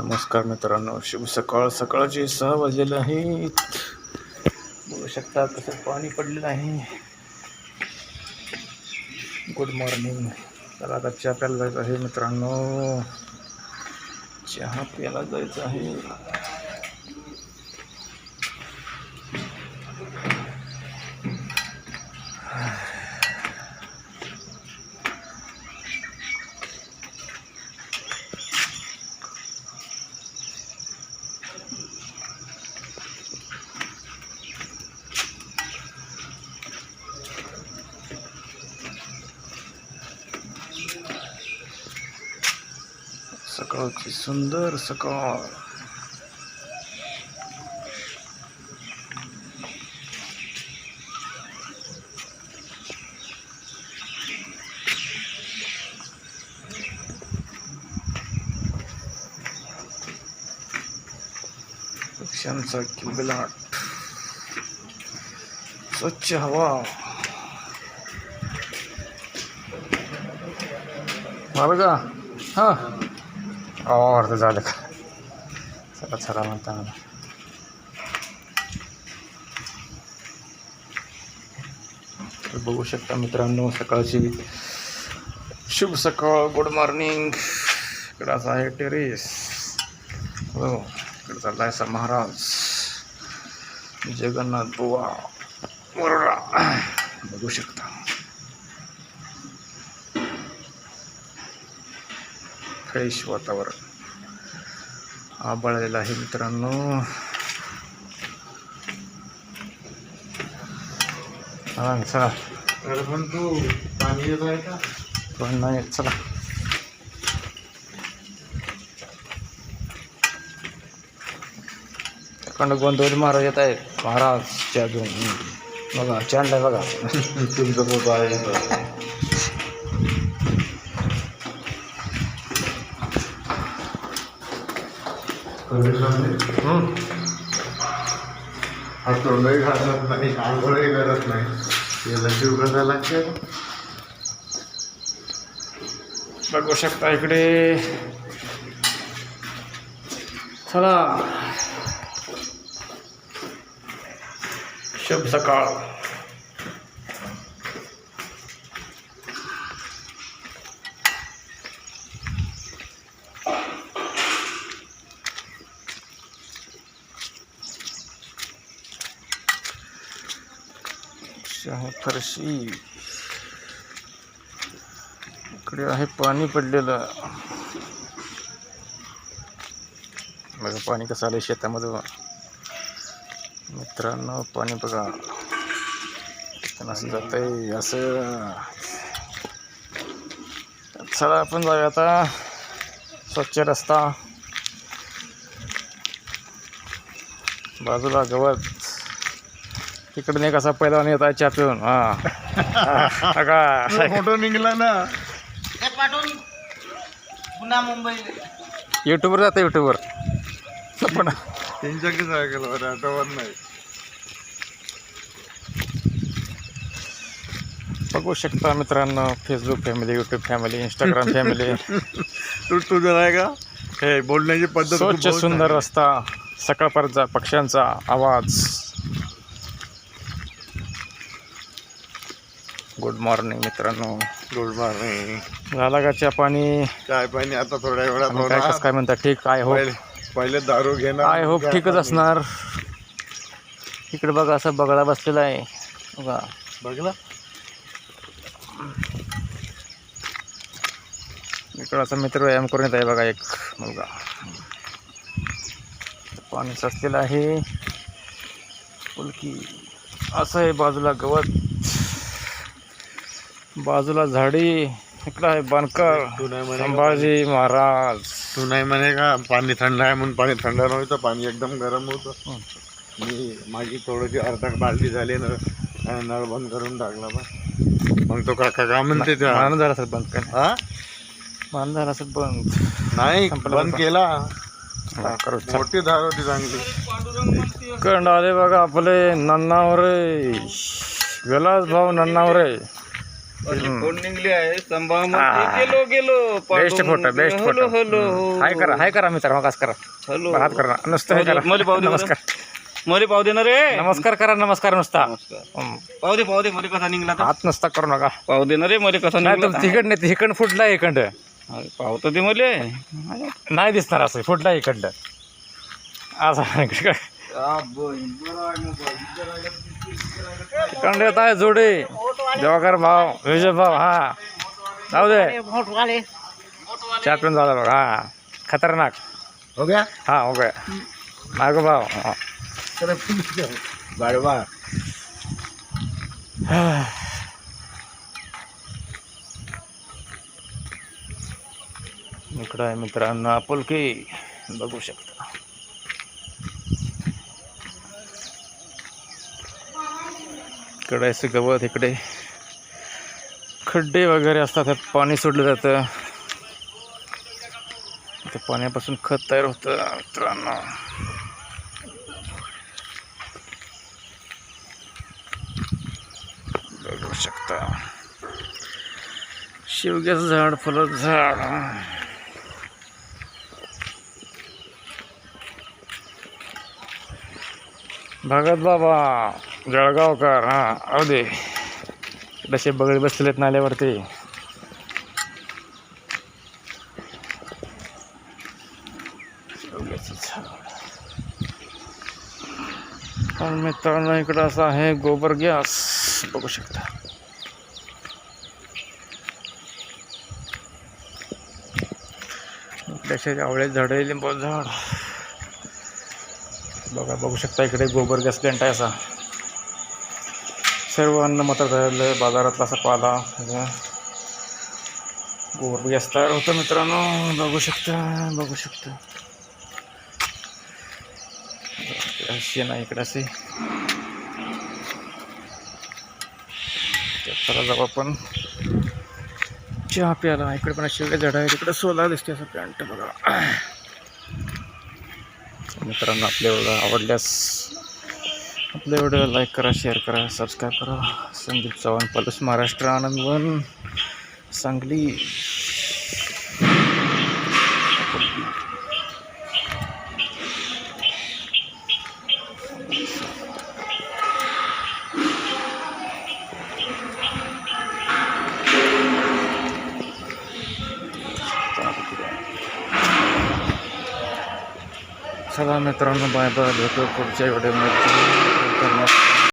नमस्कार मित्रांनो शुभ सकाळ. सकाळचे सहा वाजलेले आहेत. बघू शकता कसं पाणी पडलेलं आहे. गुड मॉर्निंग तर आता चहा प्यायला जायचं आहे मित्रांनो. चहा प्यायला जायचं आहे. सकाळची सुंदर सकाळ. पक्ष्यांचा किलबिलाट. स्वच्छ हवा. मारं का हां. अर्ध झालं का? चला चला म्हणता मला बघू शकता मित्रांनो सकाळची शुभ सकाळ गुड मॉर्निंग इकडं असं आहे टेरेस. हो इकडं चालला आहे महाराज. जगन्नाथ बुवा वरोडा बघू शकता. फ्रेश वातावरण. आबाळलेलं आहे मित्रांनो. हा चला. पण तू पाणी येत आहे का? पण नाही चला. तिकडनं गोंधळ महाराज येत आहेत. महाराजच्या दोन. बघा चांड आहे बघा. तुमचा फोटो आहे. तोंडही घालत नाही आंघोळही करत नाही. याला जीव कसा लागते बघू शकता इकडे. चला. शुभ सकाळ. चहा फरशी इकडे आहे पाणी पडलेलं. बघा पाणी कसं आलं शेतामध्ये मित्रांनो पाणी बघा. असं जात आहे असं. चला आपण जाऊया आता. स्वच्छ रस्ता. बाजूला गवत. तिकडून एक असा पहिला येत आहे चहा पिऊन हा. का? फोटो निघला ना. हे पाठवून पुन्हा मुंबईला. युट्यूबवर जातं युट्यूबवर पण त्यांच्याकडेच ऐकलं बरं आठवत नाही. बघू शकता मित्रांनो Facebook family YouTube family Instagram family तू तुझं आहे का हे बोलण्याची पद्धत खूप स्वच्छ सुंदर. रस्ता सकाळपर्यंतचा पक्ष्यांचा आवाज. गुड मॉर्निंग मित्रांनो. गुड मॉर्निंग झाला का चहा पाणी? चाय पाणी आता थोड्या वेळात आणि काय कसं होणार. काय म्हणतात ठीक आय होप पहिले पहिले दारू घेणार आय होप चहा ठीकच पाणी. असणार. इकडे बघा असं बगळा बसलेला आहे. बघा. बघला? इकडं असं मित्र व्यायाम करून येत आहे बघा एक मुलगा. पाणी साचलेलं आहे. फुलकी असं आहे बाजूला गवत. बाजूला झाडी इकडं आहे का संभाजी महाराज. तू नाही म्हणे का पाणी थंड आहे म्हणून पाणी थंड नव्हतं पाणी एकदम गरम होतं. मी माझी थोडीशी अर्धा बालदी झाली ना आणि नळ बंद करून टाकला बा मग तो काका का म्हणते त्या? मान झाला सर बंद कर हा? मान झाला सर बंद. नाही बंद. केला. मोठी धार होती चांगली. कंड आले बघा आपले नन्नावरे. विलास भाऊ नन्नावरे. कोण निघले आहे? आ. संभामध्ये गेलो गेलो. Best photo best photo hello hello hi करा हाय करा मित्र मग करा. हॅलो. हात करा. नुसतं हे करा. मला पाहू दे. नमस्कार. मले पाव दे ना रे. नमस्कार करा नमस्कार नुसता. हं. पाव दे पाव दे मले कसा निघला तर हात नुसता करू नका. पाव दे ना रे मले कसा नाही निघला तर तिकडनं तिकडं फुटला इकडं. अरे, पाव तर दे मले. नाही दिसणार असं फुटला इकडं असं. इकडं येत आहे जोडे. देवाकर भाव विजय भाव हा. जाऊ दे. चहा पिऊन झाला बघ हा. खतरनाक. हो गया? हा हो गया. नागो भाव. बाळवा. इकडं आहे मित्रांनो आपुलकी. बघू शकता. इकडे असे गवत इकडे खड्डे वगैरे असतात त्यात पाणी सोडलं जातं. त्या पाण्यापासून खत तयार होतं मित्रांनो. बघू शकता. शेवग्याचं झाड फुलाचं झाड. भगत बाबा. जळगावकर हां अहो दे. तसे बगळे बसलेत नाल्यावरती. पण मित्रांनो इकडं असं आहे गोबर गॅस. बघू शकता. त्याच्या आवळे झाडे लिंबू झाड. बघा बघू शकता इकडे गोबर गॅस प्लॅन्ट आहे असा. सर्व अन्न मात्र झालेलं आहे बाजारातला असा पाला गोरबी जास्त तयार होतं मित्रांनो बघू शकता बघू शकता. अशी नाही इकडे असे चला जाऊ आपण. चहा प्यायला. इकडे पण शेवगे झाड आहे तिकडे सोला दिसते असं प्लॅन्ट बघा. मित्रांनो आपल्या एवढं आवडल्यास आपल्या व्हिडिओ लाईक करा शेअर करा सबस्क्राईब करा. Sandeep Chavan plus Maharashtra Anand one Sangli. चला मित्रांनो बाय बाय भेटू पुढच्या व्हिडिओमध्ये Muchas gracias.